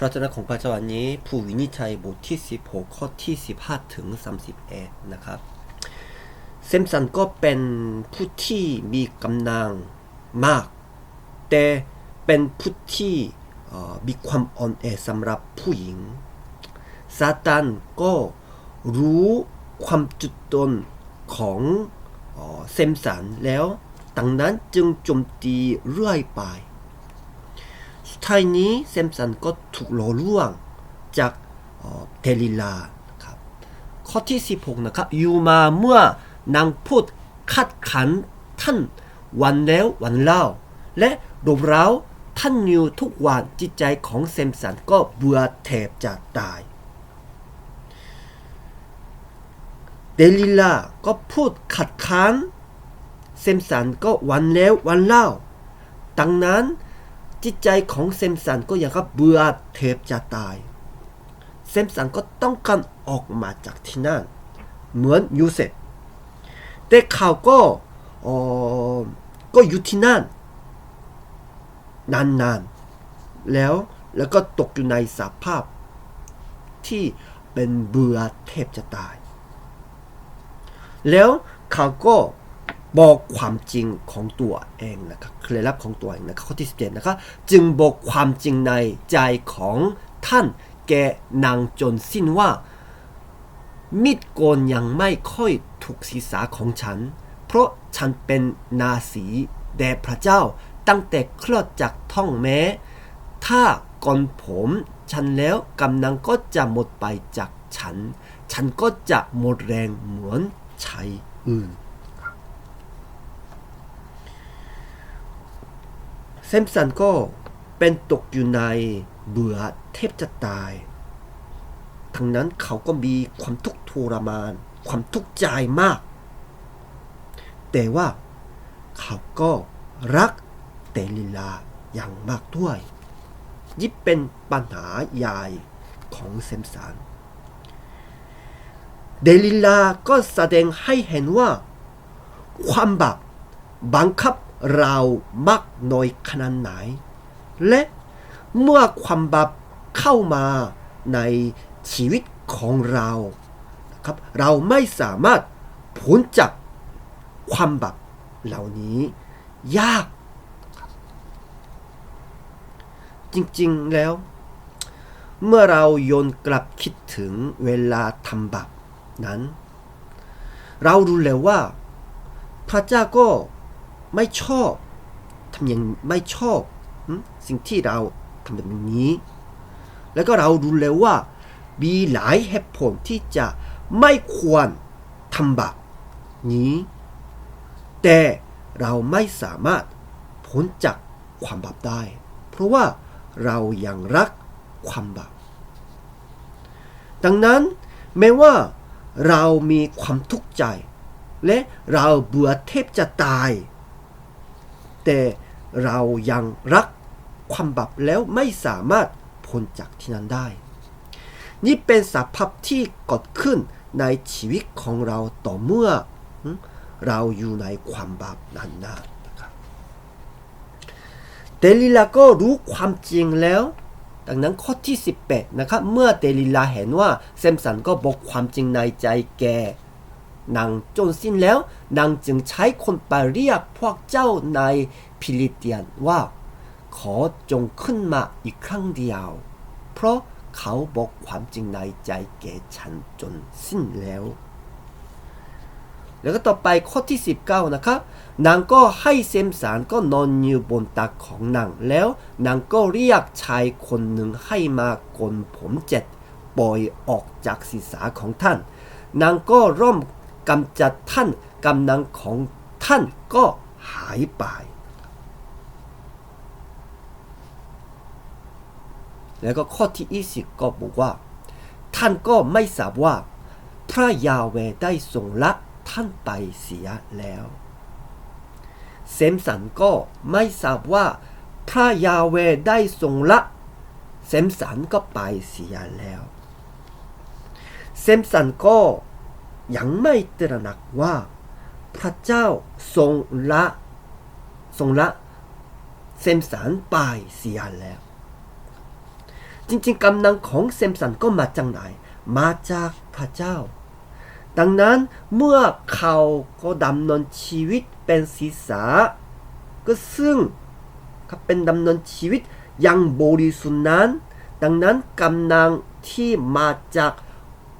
พระเจ้าของพระเจ้าวันนี้ผู้วินิจฉัยบทที่ 16 ข้อที่ 15 ถึง 31 นะครับเซมสันก็เป็นผู้ที่มีกำลังมาก แต่เป็นผู้ที่มีความอ่อนแอสำหรับผู้หญิงซาตานก็รู้ความจุดตนของเซมสันแล้วดังนั้นจึงโจมตีเรื่อยไป ท้ายนี้เซมสันก็ถูกหล่อลวงจากเทลิลาครับข้อที่ 16 นะครับอยู่มาเมื่อนางพูดคัดขันท่านวันแล้ววันเล่า และรบเร้าท่านอยู่ทุกวันจิตใจของเซมสันก็เบื่อแทบจะตายเดลิลาก็พูดขัดขานเซมสันก็วันแล้ววันเล่า ดังนั้น จิตใจของเซมสันก็อย่างกับเบื่อเทบจะตาย เซมสันก็ต้องการออกมาจากที่นั่น เหมือนยูเซฟแต่เขาก็เออก็อยู่ที่นั่นนานๆ แล้วแล้วก็ตกอยู่ในสภาพที่เป็นเบื่อเทบจะตาย แล้วเขาก็ บอกความจริงของตัวเองนะครับเคล็ดลับของตัวเองนะครับข้อที่17นะครับจึงบอกความจริงในใจของท่านแกนางจนสิ้นว่ามีดโกนยังไม่ค่อยถูกศีรษะของฉัน เพราะฉันเป็นนาสีแด่พระเจ้าตั้งแต่คลอดจากท้องแม้ ถ้าก่อนผมฉันแล้วกำลังก็จะหมดไปจากฉัน ฉันก็จะหมดแรงเหมือนชายอื่น เซมสันก็เป็นตกอยู่ในเบื่อเทพจะตาย ทั้งนั้นเขาก็มีความทุกข์ทรมาน ความทุกข์ใจมาก แต่ว่าเขาก็รักเตลิลาอย่างมากด้วยยิ่เป็นปัญหาใหญ่ของเซมสัน เดลิลาก็แสดงให้เห็นว่า ความบาปบังคับ เรามากน้อยขนาดไหน และเมื่อความบาปเข้ามาในชีวิตของเราครับเราไม่สามารถพ้นจากความบาปเหล่านี้ยาก จริงๆแล้ว เมื่อเราโยนกลับคิดถึงเวลาทำบาปนั้น เรารู้แล้วว่า พระเจ้าก็ ไม่ชอบทำอย่างไม่ชอบสิ่งที่เราทำแบบนี้ แล้วก็เรารู้แล้วว่า มีหลายเหตุผลที่จะไม่ควรทำแบาปนี้ แต่เราไม่สามารถพ้นจากความบาปได้ เพราะว่าเรายังรักความบาปดังนั้นแม้ว่าเรามีความทุกข์ใจ และเราเบื่อเทพจะตาย แต่เรายังรักความบาปแล้วไม่สามารถพ้นจากที่นั้นได้ นี่เป็นสภาพที่เกิดขึ้นในชีวิตของเราต่อเมื่อเราอยู่ในความบาปนานนะครับเดลิลาก็รู้ความจริงแล้ว ดังนั้นข้อที่ 18 นะครับ เมื่อเดลิลาเห็นว่าเซมสันก็บอกความจริงในใจแก นางจนสิ้นแล้ว นางจึงใช้คนไปเรียกพวกเจ้าในพิลิเตียนว่า ขอจงขึ้นมาอีกครั้งเดียว เพราะเขาบอกความจริงในใจแก่ฉันจนสิ้นแล้ว แล้วก็ต่อไปข้อที่ 19 นะครับนางก็ให้เซมสารก็นอนอยู่บนตักของนางแล้วนางก็เรียกชายคนหนึ่งให้มาโกนผมเจ็ดปล่อยออกจากศีรษะของท่าน นางก็ร่ม กำจัดท่านกำลังของท่านก็หายไป แล้วก็ข้อที่ 20 ก็บอกว่า ท่านก็ไม่ทราบว่า พระยาเวได้ทรงละท่านไปเสียแล้วเซมสันก็ไม่ทราบว่า พระยาเวได้ทรงละเซมสันก็ไปเสียแล้ว เซมสันก็ ยังไม่ตระหนักว่า พระเจ้าทรงละทรงละเซมสันไปเสียแล้ว จริงๆกำลังของเซมสันก็มาจากไหน มาจากพระเจ้า ดังนั้นเมื่อเขาก็ดำเนินชีวิตเป็นศีรษะก็ซึ่งเขาเป็นดำเนินชีวิตอยังบริสุทธิ์นั้น ดังนั้นกำลังที่มาจาก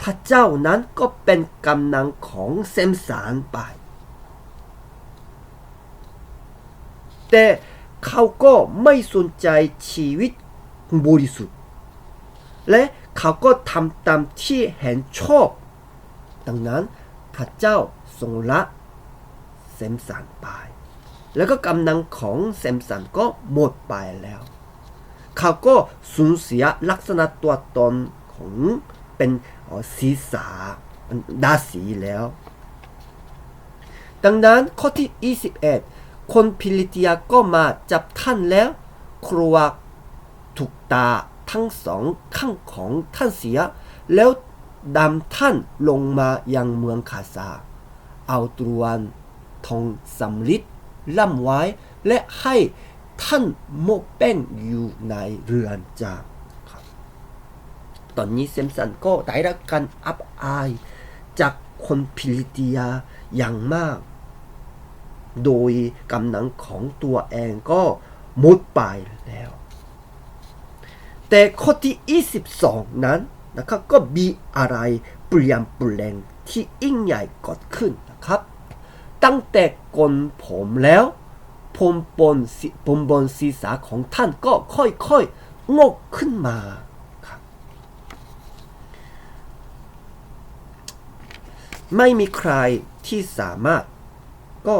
พระเจ้านั้นก็เป็นกำลังของเซมสารไป แต่เขาก็ไม่สนใจชีวิตบริสุทธิ์ และเขาก็ทำตามที่เห็นชอบ ดังนั้นพระเจ้าทรงละเซมสันไป แล้วก็กำลังของเซมสันก็หมดไปแล้ว เขาก็สูญเสียลักษณะตัวตนของ เป็นศีรษะดาสีแล้ว ดังนั้นข้อที่ 21 คนพิลิเตียก็มาจับท่านแล้ว ครัวถูกตาทั้งสองข้างของท่านเสีย แล้วดำท่านลงมายังเมืองคาซา เอาตรวนทองสำริดล่ำไว้และให้ท่านโมกแป้งอยู่ในเรือนจำ ตอนนี้เซมสันก็ได้รับการอับอายจากคนพิลิเตียอย่างมาก โดยกำลังของตัวเองก็หมดไปแล้ว แต่ข้อที่ 22 นั้นนะครับก็มีอะไรเปลี่ยนแปลงที่ยิ่งใหญ่เกิดขึ้นนะครับ ตั้งแต่กนผมแล้วผมบนศีผมบนศีรษะของท่านก็ค่อยๆงอกขึ้นมาครับ ไม่มีใครที่สามารถ ก็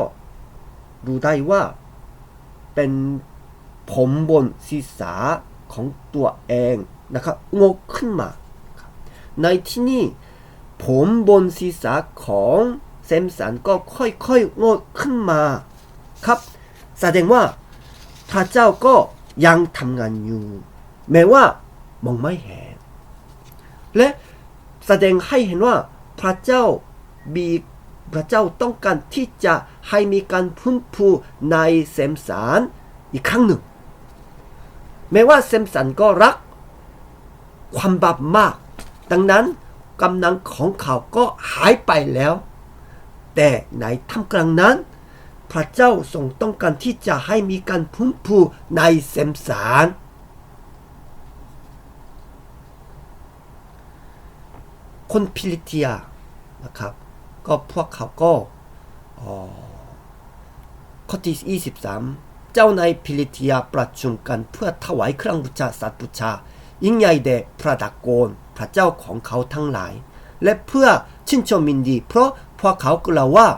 รู้ได้ว่า เป็นผมบนศีรษะของตัวเองนะครับงกขึ้นมา ในที่นี้ผมบนศีรษะของเซมสันก็ค่อยๆงอกขึ้นมาครับ แสดงว่าพระเจ้าก็ยังทำงานอยู่ แม้ว่ามองไม่เห็นและแสดงให้เห็นว่าพระเจ้า มีพระเจ้าต้องการที่จะให้มีการพื้นฟูในเซมสารอีกครั้งหนึ่ง แม้ว่าเซมสันก็รักความบาปมาก ดังนั้นกำลังของเขาก็หายไปแล้ว แต่ในท่ามกลางนั้น พระเจ้าทรงต้องการที่จะให้มีการพื้นฟูในเซมสารคนพิลิเตียนะครับ ก็พวกเขาก็อ๋อข้อที่23 เจ้าในพิลิเตียประชุมกันเพื่อถวายเครื่องบูชาสัตว์บูชายิ่งใหญ่แด่พระดากนพระเจ้าของเขาทั้งหลาย และเพื่อชื่นชมยินดี เพราะพวกเขากล่าวว่า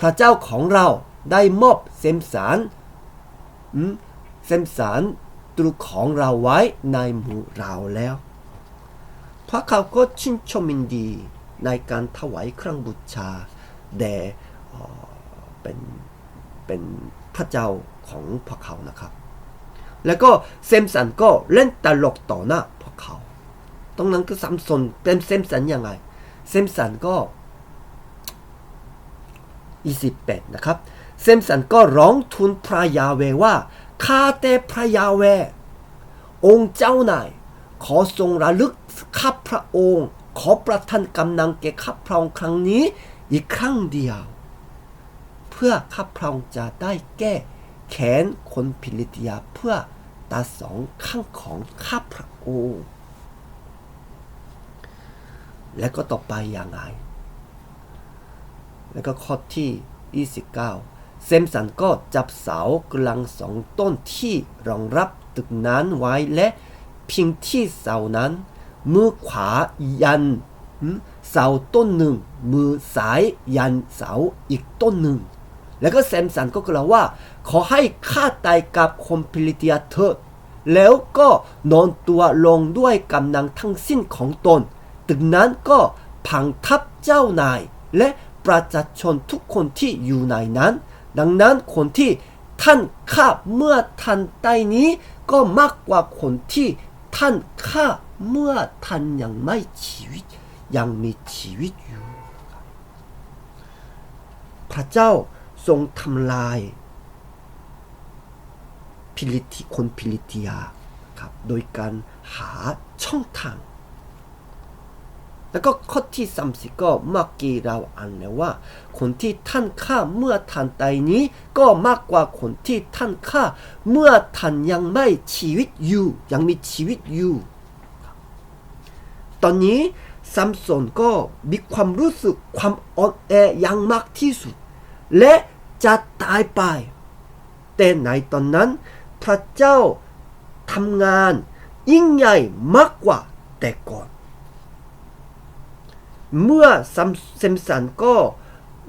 พระเจ้าของเราได้มอบเสมสารเสมสารตรุของเราไว้ในหมู่เราแล้วพระเขาก็ชื่นชมยินดี ในการถวายเครื่องบูชาแด่เป็นเป็นพระเจ้าของพวกเขานะครับ แล้วก็เซมสันก็เล่นตลกต่อหน้าพวกเขา ตรงนั้นก็สัมสนเป็นเซมสันยังไง เซมสันก็ 28 นะครับ เซมสันก็ร้องทูลพระยาเวว่าข้าแต่พระยาเวองค์เจ้านายขอทรงระลึกข้าพระองค์ ขอประทานกำลังแก่ข้าพระองค์ครั้งนี้อีกครั้งเดียว เพื่อข้าพระองค์จะได้แก้แขนคนพิลิตยาเพื่อตาสองข้างของข้าพระองค์และก็ต่อไปอย่างไร แล้วก็ข้อที่ 29 เซมสันก็จับเสากลังสองต้นที่รองรับตึกนั้นไว้และพิงที่เสานั้น มือขวายันเสาต้นหนึ่ง มือซ้ายยันเสาอีกต้นหนึ่ง แล้วก็แซมสันก็กล่าวว่า ขอให้ข้าตายกับคอมพิลิเตียเถิดแล้วก็นอนตัวลงด้วยกำลังทั้งสิ้นของตน ตึกนั้นก็พังทับเจ้านาย และประชาชนทุกคนที่อยู่ในนั้น ดังนั้นคนที่ท่านฆ่าเมื่อท่านตายนี้ ก็มากกว่าคนที่ท่านฆ่า เมื่อท่านยังไม่ชีวิตยังมีชีวิตอยู่ พระเจ้าทรงทำลายพิลิติคนพิลิติยาครับโดยการหาช่องทาง แล้วก็ข้อที่สามสิก็เมื่อกี้เราอ่านแล้วว่า คนที่ท่านฆ่าเมื่อท่านตายนี้ ก็มากกว่าคนที่ท่านฆ่าเมื่อท่านยังไม่ชีวิตอยู่ยังมีชีวิตอยู่ ตอนนี้ซัมซอนก็มีความรู้สึกความอ่อนแออย่างมากที่สุด และจะตายไป แต่ในตอนนั้น พระเจ้าทำงานยิ่งใหญ่มากกว่าแต่ก่อน เมื่อซัมเซมสันก็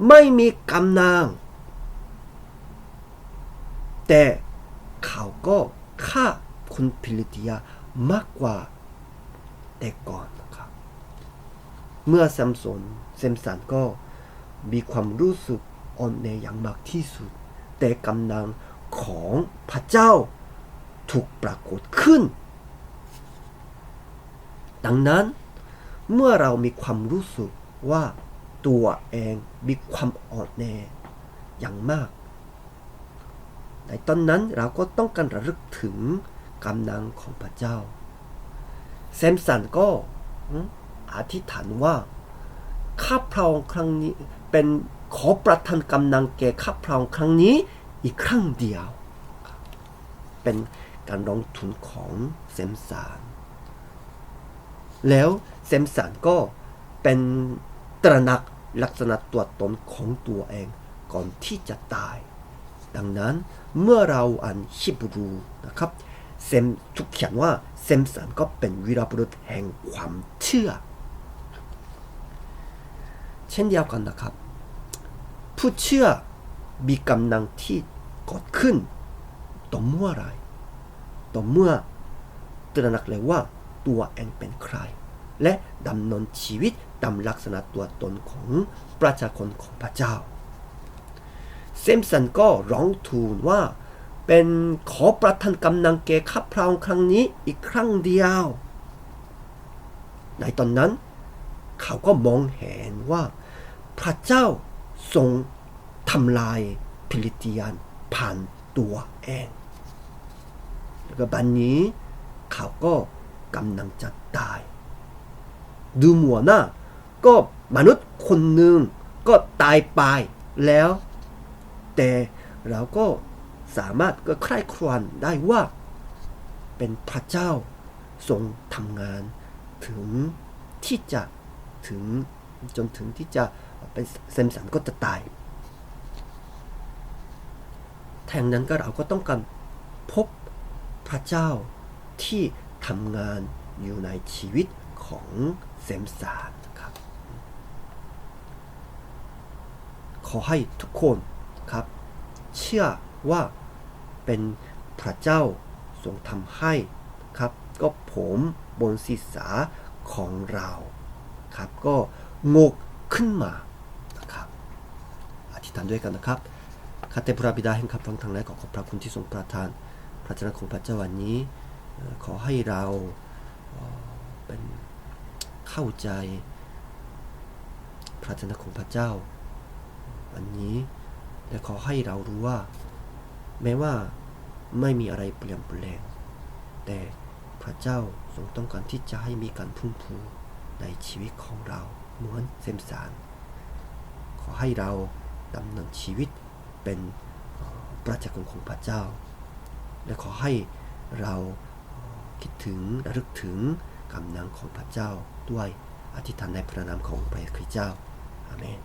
ไม่มีกำนาง แต่เขาก็ฆ่าคุณพิลิติยามากกว่าแต่ก่อน เมื่อซัมซอนเซมสันก็มีความรู้สึกอ่อนแออย่างมากที่สุด แต่กำลังของพระเจ้าถูกปรากฏขึ้น ดังนั้นเมื่อเรามีความรู้สึกว่าตัวเองมีความอ่อนแออย่างมาก ในตอนนั้นเราก็ต้องการระลึกถึงกำลังของพระเจ้าแซมสันก็ อธิษฐานว่า ข้าพระองค์ครั้งนี้เป็นขอประทานกำลังแก่ข้าพระองค์ครั้งนี้อีกครั้งเดียว เป็นการลงทุนของเซมสันแล้วเซมสันก็เป็นตระหนักลักษณะตัวตนของตัวเองก่อนที่จะตาย ดังนั้นเมื่อเราอ่านฮิบรูนะครับเซมทุกเขียนว่าเซมสันก็เป็นวีรบุรุษแห่งความเชื่อ ช่นเดียวกันนะครับ ผู้เชื่อมีกำลังที่กดขึ้นต่อเมื่อไรต่อเมื่อตระหนักเลยว่าตัวเองเป็นใคร และดำเนินชีวิตตามลักษณะตัวตนของประชาชนของพระเจ้า เซมสันก็ร้องทูลว่าเป็นขอประทานกำลังแก่ข้าพระองค์ครั้งนี้อีกครั้งเดียว ในตอนนั้น เขาก็มองเห็นว่า พระเจ้าทรงทำลายพิลิติยานผ่านตัวเอง แล้วก็บันนี้เขาก็กำลังจะตาย ดูหมัวน้าก็มนุษย์คนหนึ่งก็ตายไปแล้ว แต่เราก็สามารถก็ใคร่ครวญได้ว่า เป็นพระเจ้าทรงทำงานถึงที่จะถึง จนถึงที่จะเป็นเซมสันก็จะตาย แทนนั้นก็เราก็ต้องการพบพระเจ้าที่ทำงานอยู่ในชีวิตของเซมสานนะครับ ขอให้ทุกคนครับ เชื่อว่าเป็นพระเจ้าทรงทำให้ครับ ก็ผมบนศีรษะของเราครับก็ งกขึ้นมานะครับอธิษฐานด้วยกันนะครับข้าแต่พระบิดาแห่งขับฟังทางไหนขอขอบพระคุณที่ทรงประทาน พระเจ้าของพระเจ้าวันนี้ ขอให้เราเป็นเข้าใจ พระเจ้าของพระเจ้าวันนี้และขอให้เรารู้ว่า แม้ว่าไม่มีอะไรเปลี่ยนแปลง แต่พระเจ้าทรงต้องการที่จะให้มีการพุ่งพูในชีวิตของเรา มือนเซมสาร ขอให้เราดำเนินชีวิตเป็นประชากรของพระเจ้า และขอให้เราคิดถึงระลึกถึงกำลังของพระเจ้าด้วยอธิษฐานในพระนามของพระคริสต์เจ้าอาเมน